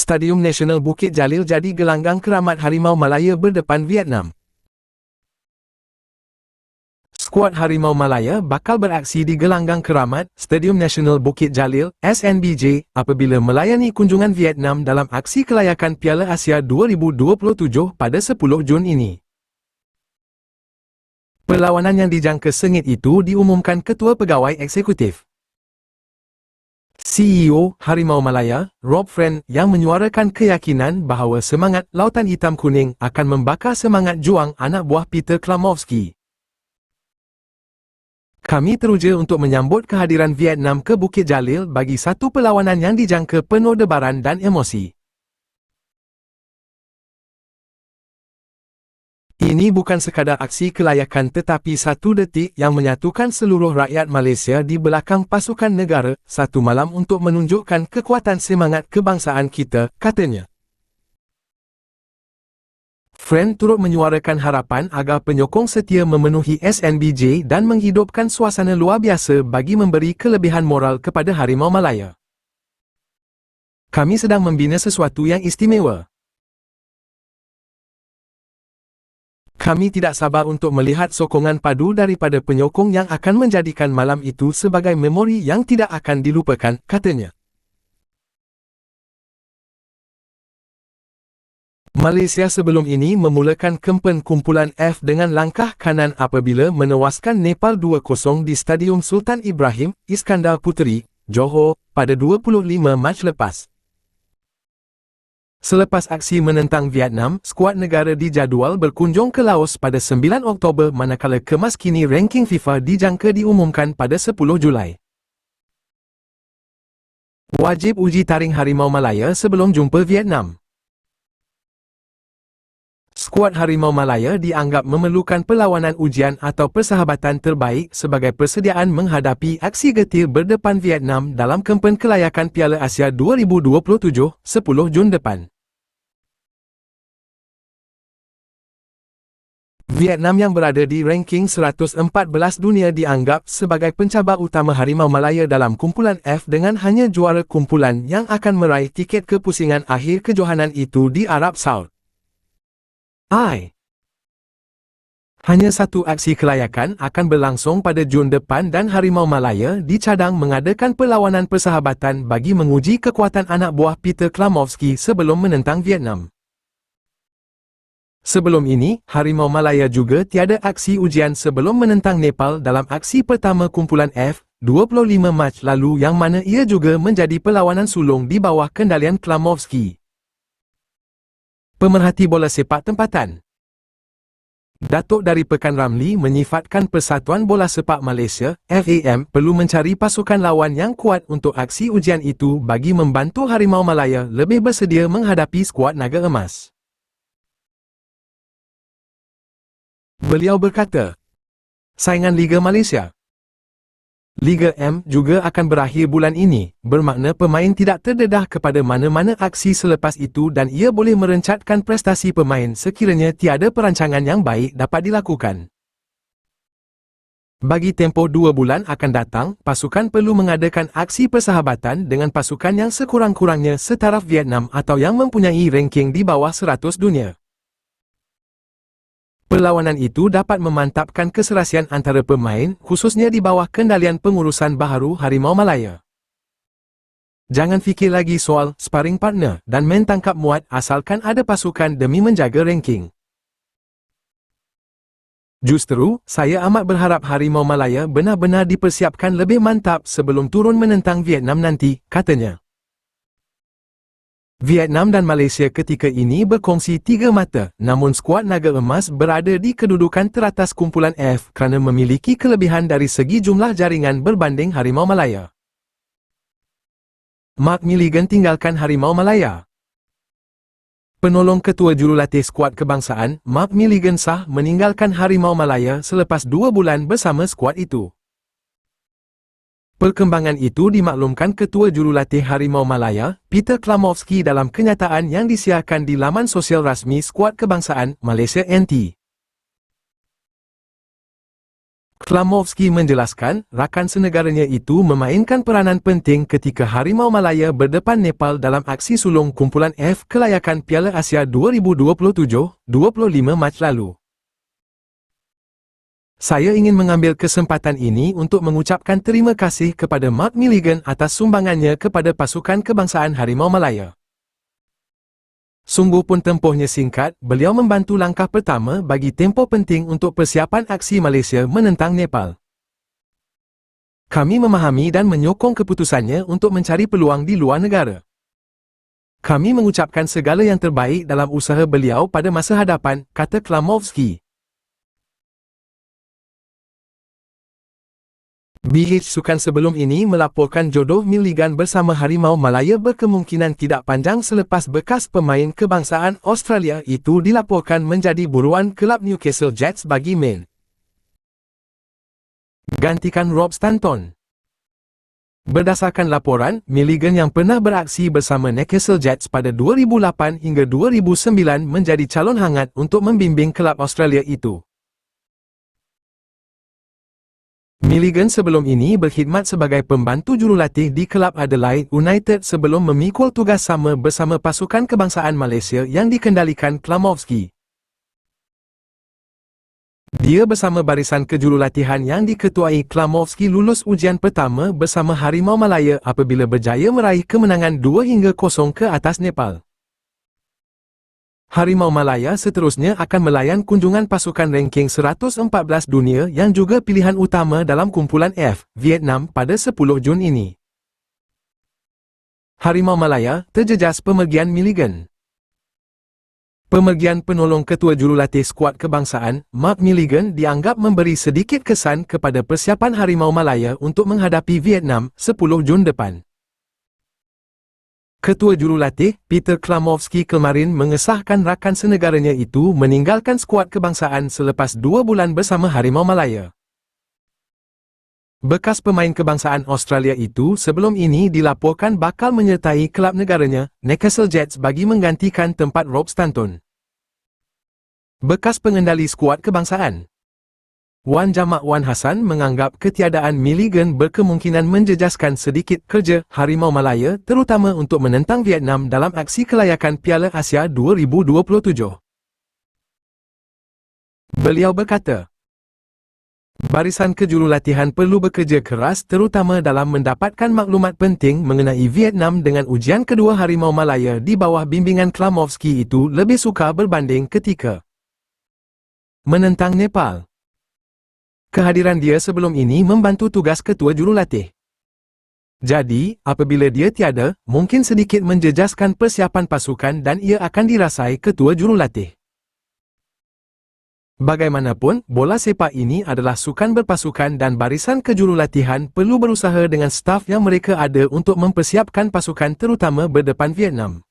Stadium Nasional Bukit Jalil jadi gelanggang keramat Harimau Malaya berdepan Vietnam. Skuad Harimau Malaya bakal beraksi di gelanggang keramat Stadium Nasional Bukit Jalil SNBJ apabila melayani kunjungan Vietnam dalam aksi kelayakan Piala Asia 2027 pada 10 Jun ini. Perlawanan yang dijangka sengit itu diumumkan Ketua Pegawai Eksekutif. CEO Harimau Malaya, Rob Friend yang menyuarakan keyakinan bahawa semangat Lautan Hitam Kuning akan membakar semangat juang anak buah Peter Klamovski. Kami teruja untuk menyambut kehadiran Vietnam ke Bukit Jalil bagi satu perlawanan yang dijangka penuh debaran dan emosi. Ini bukan sekadar aksi kelayakan tetapi satu detik yang menyatukan seluruh rakyat Malaysia di belakang pasukan negara satu malam untuk menunjukkan kekuatan semangat kebangsaan kita, katanya. Friend turut menyuarakan harapan agar penyokong setia memenuhi SNBJ dan menghidupkan suasana luar biasa bagi memberi kelebihan moral kepada Harimau Malaya. Kami sedang membina sesuatu yang istimewa. Kami tidak sabar untuk melihat sokongan padu daripada penyokong yang akan menjadikan malam itu sebagai memori yang tidak akan dilupakan, katanya. Malaysia sebelum ini memulakan kempen kumpulan F dengan langkah kanan apabila menewaskan Nepal 2-0 di Stadium Sultan Ibrahim, Iskandar Puteri, Johor, pada 25 Mac lepas. Selepas aksi menentang Vietnam, skuad negara dijadual berkunjung ke Laos pada 9 Oktober manakala kemas kini ranking FIFA dijangka diumumkan pada 10 Julai. Wajib uji taring Harimau Malaya sebelum jumpa Vietnam. Skuad Harimau Malaya dianggap memerlukan perlawanan ujian atau persahabatan terbaik sebagai persediaan menghadapi aksi getir berdepan Vietnam dalam kempen kelayakan Piala Asia 2027, 10 Jun depan. Vietnam yang berada di ranking 114 dunia dianggap sebagai pencabar utama Harimau Malaya dalam kumpulan F dengan hanya juara kumpulan yang akan meraih tiket kepusingan akhir kejohanan itu di Arab Saud. I. Hanya satu aksi kelayakan akan berlangsung pada Jun depan dan Harimau Malaya dicadang mengadakan perlawanan persahabatan bagi menguji kekuatan anak buah Peter Klamovski sebelum menentang Vietnam. Sebelum ini, Harimau Malaya juga tiada aksi ujian sebelum menentang Nepal dalam aksi pertama kumpulan F, 25 Mac lalu yang mana ia juga menjadi perlawanan sulung di bawah kendalian Klamovski. Pemerhati bola sepak tempatan Datuk dari Pekan Ramli menyifatkan Persatuan Bola Sepak Malaysia, FAM, perlu mencari pasukan lawan yang kuat untuk aksi ujian itu bagi membantu Harimau Malaya lebih bersedia menghadapi skuad Naga Emas. Beliau berkata, Saingan Liga Malaysia Liga M juga akan berakhir bulan ini, bermakna pemain tidak terdedah kepada mana-mana aksi selepas itu dan ia boleh merencatkan prestasi pemain sekiranya tiada perancangan yang baik dapat dilakukan. Bagi tempoh dua bulan akan datang, pasukan perlu mengadakan aksi persahabatan dengan pasukan yang sekurang-kurangnya setaraf Vietnam atau yang mempunyai ranking di bawah 100 dunia. Perlawanan itu dapat memantapkan keserasian antara pemain, khususnya di bawah kendalian pengurusan baharu Harimau Malaya. Jangan fikir lagi soal sparring partner dan main tangkap muat asalkan ada pasukan demi menjaga ranking. Justru, saya amat berharap Harimau Malaya benar-benar dipersiapkan lebih mantap sebelum turun menentang Vietnam nanti, katanya. Vietnam dan Malaysia ketika ini berkongsi tiga mata, namun skuad Naga Emas berada di kedudukan teratas kumpulan F kerana memiliki kelebihan dari segi jumlah jaringan berbanding Harimau Malaya. Mark Milligan tinggalkan Harimau Malaya. Penolong Ketua Jurulatih Skuad Kebangsaan, Mark Milligan sah meninggalkan Harimau Malaya selepas dua bulan bersama skuad itu. Perkembangan itu dimaklumkan Ketua Jurulatih Harimau Malaya, Peter Klamovski dalam kenyataan yang disiarkan di laman sosial rasmi Skuad Kebangsaan Malaysia NT. Klamovski menjelaskan, rakan senegaranya itu memainkan peranan penting ketika Harimau Malaya berdepan Nepal dalam aksi sulung kumpulan F kelayakan Piala Asia 2027, 25 Mac lalu. Saya ingin mengambil kesempatan ini untuk mengucapkan terima kasih kepada Mark Milligan atas sumbangannya kepada pasukan kebangsaan Harimau Malaya. Sungguh pun tempohnya singkat, beliau membantu langkah pertama bagi tempoh penting untuk persiapan aksi Malaysia menentang Nepal. Kami memahami dan menyokong keputusannya untuk mencari peluang di luar negara. Kami mengucapkan segala yang terbaik dalam usaha beliau pada masa hadapan, kata Klamovski. BH Sukan sebelum ini melaporkan jodoh Milligan bersama Harimau Malaya berkemungkinan tidak panjang selepas bekas pemain kebangsaan Australia itu dilaporkan menjadi buruan kelab Newcastle Jets bagi main. Gantikan Rob Stanton Berdasarkan laporan, Milligan yang pernah beraksi bersama Newcastle Jets pada 2008 hingga 2009 menjadi calon hangat untuk membimbing kelab Australia itu. Milligan sebelum ini berkhidmat sebagai pembantu jurulatih di Kelab Adelaide United sebelum memikul tugas sama bersama pasukan kebangsaan Malaysia yang dikendalikan Klamovski. Dia bersama barisan kejurulatihan yang diketuai Klamovski lulus ujian pertama bersama Harimau Malaya apabila berjaya meraih kemenangan 2 hingga 0 ke atas Nepal. Harimau Malaya seterusnya akan melayan kunjungan pasukan ranking 114 dunia yang juga pilihan utama dalam kumpulan F, Vietnam pada 10 Jun ini. Harimau Malaya terjejas pemergian Milligan. Pemergian penolong ketua jurulatih skuad kebangsaan, Mark Milligan dianggap memberi sedikit kesan kepada persiapan Harimau Malaya untuk menghadapi Vietnam 10 Jun depan. Ketua Jurulatih, Peter Klamovski kemarin mengesahkan rakan senegaranya itu meninggalkan skuad kebangsaan selepas dua bulan bersama Harimau Malaya. Bekas pemain kebangsaan Australia itu sebelum ini dilaporkan bakal menyertai kelab negaranya, Newcastle Jets bagi menggantikan tempat Rob Stanton. Bekas pengendali skuad kebangsaan, Wan Jamak Wan Hassan menganggap ketiadaan Milligan berkemungkinan menjejaskan sedikit kerja Harimau Malaya terutama untuk menentang Vietnam dalam aksi kelayakan Piala Asia 2027. Beliau berkata, Barisan kejurulatihan perlu bekerja keras terutama dalam mendapatkan maklumat penting mengenai Vietnam dengan ujian kedua Harimau Malaya di bawah bimbingan Klamovski itu lebih suka berbanding ketika menentang Nepal. Kehadiran dia sebelum ini membantu tugas ketua jurulatih. Jadi, apabila dia tiada, mungkin sedikit menjejaskan persiapan pasukan dan ia akan dirasai ketua jurulatih. Bagaimanapun, bola sepak ini adalah sukan berpasukan dan barisan kejurulatihan perlu berusaha dengan staf yang mereka ada untuk mempersiapkan pasukan terutama berdepan Vietnam.